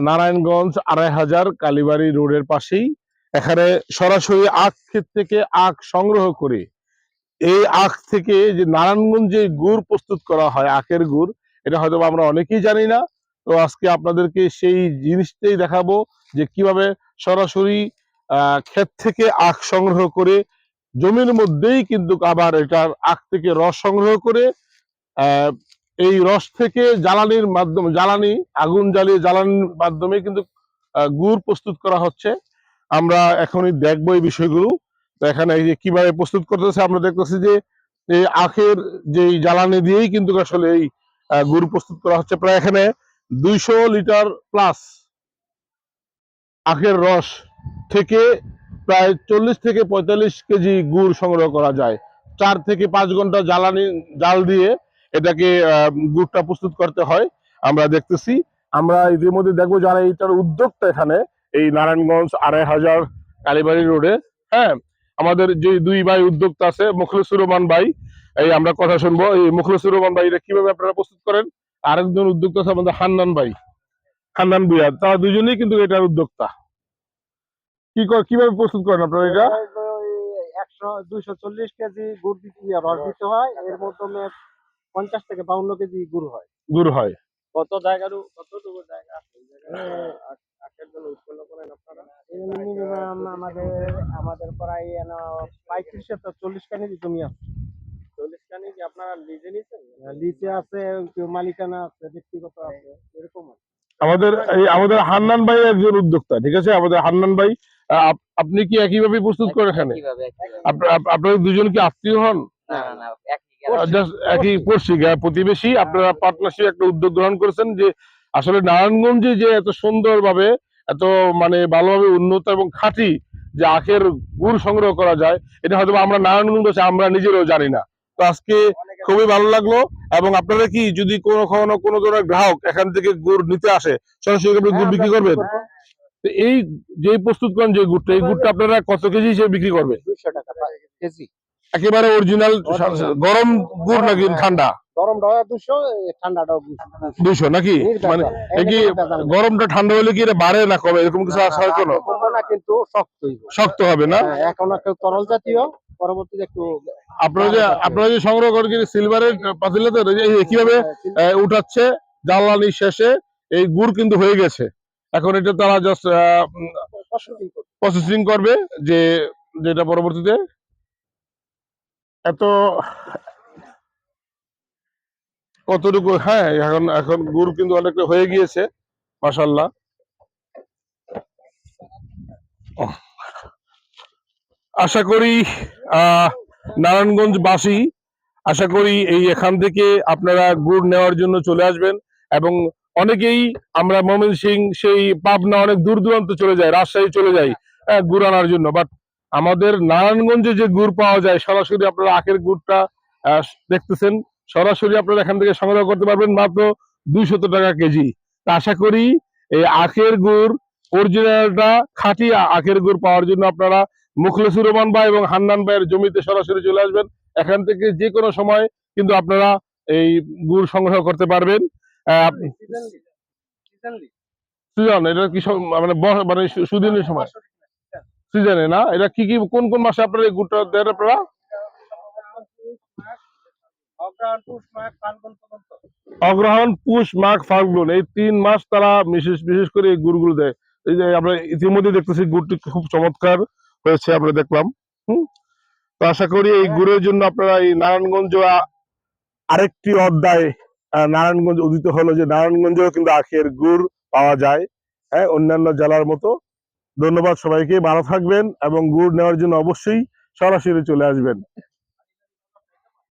নারায়ণগঞ্জ আড়াই হাজার কালীবাড়ি রোডের পাশেই। এখানে সরাসরি আখ ক্ষেত থেকে আখ সংগ্রহ করে এই আখ থেকে যে নারায়ণগঞ্জে গুড় প্রস্তুত করা হয়, আখের গুড়, এটা হয়তো আমরা অনেকেই জানি না। তো আজকে আপনাদেরকে সেই জিনিসটাই দেখাবো যে কীভাবে সরাসরি ক্ষেত থেকে আখ সংগ্রহ করে জমির মধ্যেই কিন্তু আবার এটার আখ থেকে রস সংগ্রহ করে এই রস থেকে জ্বালানির মাধ্যমে, জ্বালানি, আগুন জ্বালিয়ে জ্বালানির মাধ্যমে কিন্তু গুড় প্রস্তুত করা হচ্ছে। আমরা এখনই দেখব এই বিষয়গুলো। তো এখানে এই যে কীভাবে প্রস্তুত করতেছে, আমরা দেখতেছি যে এই আখের যে জ্বালানি দিয়েই কিন্তু আসলে এই গুড় প্রস্তুত করা হচ্ছে। প্রায় এখানে দুইশো লিটার প্লাস আখের রস থেকে প্রায় চল্লিশ থেকে পঁয়তাল্লিশ কেজি গুড় সংগ্রহ করা যায়। চার থেকে পাঁচ ঘণ্টা জ্বালানি, জাল দিয়ে এটাকে গুড়টা প্রস্তুত করতে হয়। আমরা দেখতেছি, আমরা ইতিমধ্যে দেখব যারা এইটার উদ্যোক্তা এখানে, এই নারায়ণগঞ্জ আড়াই হাজার কালীবাড়ি রোডে। হ্যাঁ আমাদের যে দুই ভাই উদ্যোক্তা আছে, মুখলেসুর রহমান ভাই, এই আমরা কথা শুনব। এই মুখলেসুর রহমান ভাই এটা কীভাবে আপনারা প্রস্তুত করেন? আরেকজন উদ্যোক্তা আছে আমাদের হান্নান ভাই হান্নান ভুইয়া তারা দুজনেই কিন্তু এটার উদ্যোক্তা। কি কীভাবে প্রস্তুত করেন আপনারা এটা? একশো, দুইশো চল্লিশ কেজি গুড় দিতে হয়। এর মাধ্যমে পঞ্চাশ থেকে বাউন্ন কেজি গুড় হয়। গুড় হয়। কত জায়গার কতটুকু জায়গা আছে এই জায়গায়? আখের জন্য উৎপন্ন করেন আপনারা? মিনিমাম আমাদের আমাদের প্রায় পঁয়ত্রিশ চল্লিশ কানি জমি আছে। চল্লিশ কানি কি আপনারা লিজে নিছেন লিজে আছে কেউ মালিকানা আছে ব্যক্তিগত আছে এরকম আছে। আমাদের এই আমাদের হান্নান ভাই একজন উদ্যোক্তা ঠিক আছে? আমাদের হান্নান ভাই আপ- আপনি কি একইভাবে প্রস্তুত করেন এখানে আপনারা দুজন কি আত্মীয় হন? না না না একই পড়শি প্রতিবেশী আপনারা পার্টনারশিপ একটা উদ্যোগ গ্রহণ করেছেন যে আসলে নারায়ণগঞ্জে যে এত সুন্দরভাবে এত মানে ভালোভাবে উন্নত এবং খাঁটি যে আখের গুড় সংগ্রহ করা যায় এটা হয়তো আমরা নারায়ণগঞ্জ আছি, আমরা নিজেরাও জানি না। তো আজকে খুবই ভালো লাগল এবং আপনারা কি যদি কোনো কখনো কোনো ধরনের গ্রাহক এখান থেকে গুড় নিতে আসে সরাসরি আপনি গুড় বিক্রি করবেন? তো এই যে প্রস্তুত করেন যে গুড়টা এই গুড়টা আপনারা কত কেজি হিসেবে বিক্রি করবে দুইশো টাকা কেজি। একেবারে অরিজিনাল গরম গুড় নাকি ঠান্ডা? দুশো ঠান্ডাটাও দুইশো। নাকি? মানে কি গরমটা ঠান্ডা হলে কি বাড়ে না কমে? এরকম কিছু আশা হয় কোনো? না কিন্তু শক্তই শক্ত হবে না? হ্যাঁ, এখন একটু তরল জাতীয় পরবর্তীতে একটু আপনারা যে আপনারা যে সংগ্রহ করেন সিলভারের পাতিলাতে কীভাবে আহ, উঠাচ্ছে জ্বালানি শেষে এই গুড় কিন্তু হয়ে গেছে। এখন এটা তারা জাস্ট প্রসেসিং করবে যে যেটা পরবর্তীতে এত কতটুকু হ্যাঁ এখন এখন গুড় কিন্তু অনেকটা হয়ে গিয়েছে মাসাল্লাহ আশা করি নারায়ণগঞ্জ বাসী আশা করি এই এখান থেকে আপনারা গুড় নেওয়ার জন্য চলে আসবেন এবং অনেকেই আমরা মমিন সিং সেই পাবনা অনেক দূর দূরান্ত চলে যায় রাজশাহী চলে যাই হ্যাঁ, গুড় আনার জন্য। বাট আমাদের নারায়ণগঞ্জে যে গুড় পাওয়া যায় সরাসরি আপনারা আখের গুড়টা দেখতেছেন। সরাসরি আপনারা এখান থেকে সংগ্রহ করতে পারবেন মাত্র দুইশত টাকা কেজি। তা আশা করি এই আখের গুড় অরিজিনালটা খাঁটি আখের গুড় পাওয়ার জন্য আপনারা মুখলেসুর রহমান ভাই এবং হান্নান ভাইয়ের জমিতে সরাসরি চলে আসবেন। এখান থেকে যে কোনো সময় কিন্তু আপনারা এই গুড় সংগ্রহ করতে পারবেন। সিজন এটা কি মানে মানে সুদিনের সময়? সিজনে না? এটা কি কি, কোন কোন মাসে আপনারা এই গুড়টা দেন আপনারা? অগ্রহণ পুষ, মাঘ, ফাল্গুন, এই তিন মাস তারা বিশেষ বিশেষ করে এই গুড়গুলো দেয়। এই যে আমরা ইতিমধ্যে দেখতেছি গুড়টি খুব চমৎকার হয়েছে, আমরা দেখলাম। হুম? তো আশা করি এই গুড়ের জন্য আপনারা এই নারায়ণগঞ্জ আরেকটি অধ্যায় নারায়ণগঞ্জ উদিত হলো যে নারায়ণগঞ্জেও কিন্তু আখের গুড় পাওয়া যায় হ্যাঁ? অন্যান্য জেলার মতো। ধন্যবাদ সবাইকে ভালো থাকবেন এবং গুড় নেওয়ার জন্য অবশ্যই সরাসরি চলে আসবেন।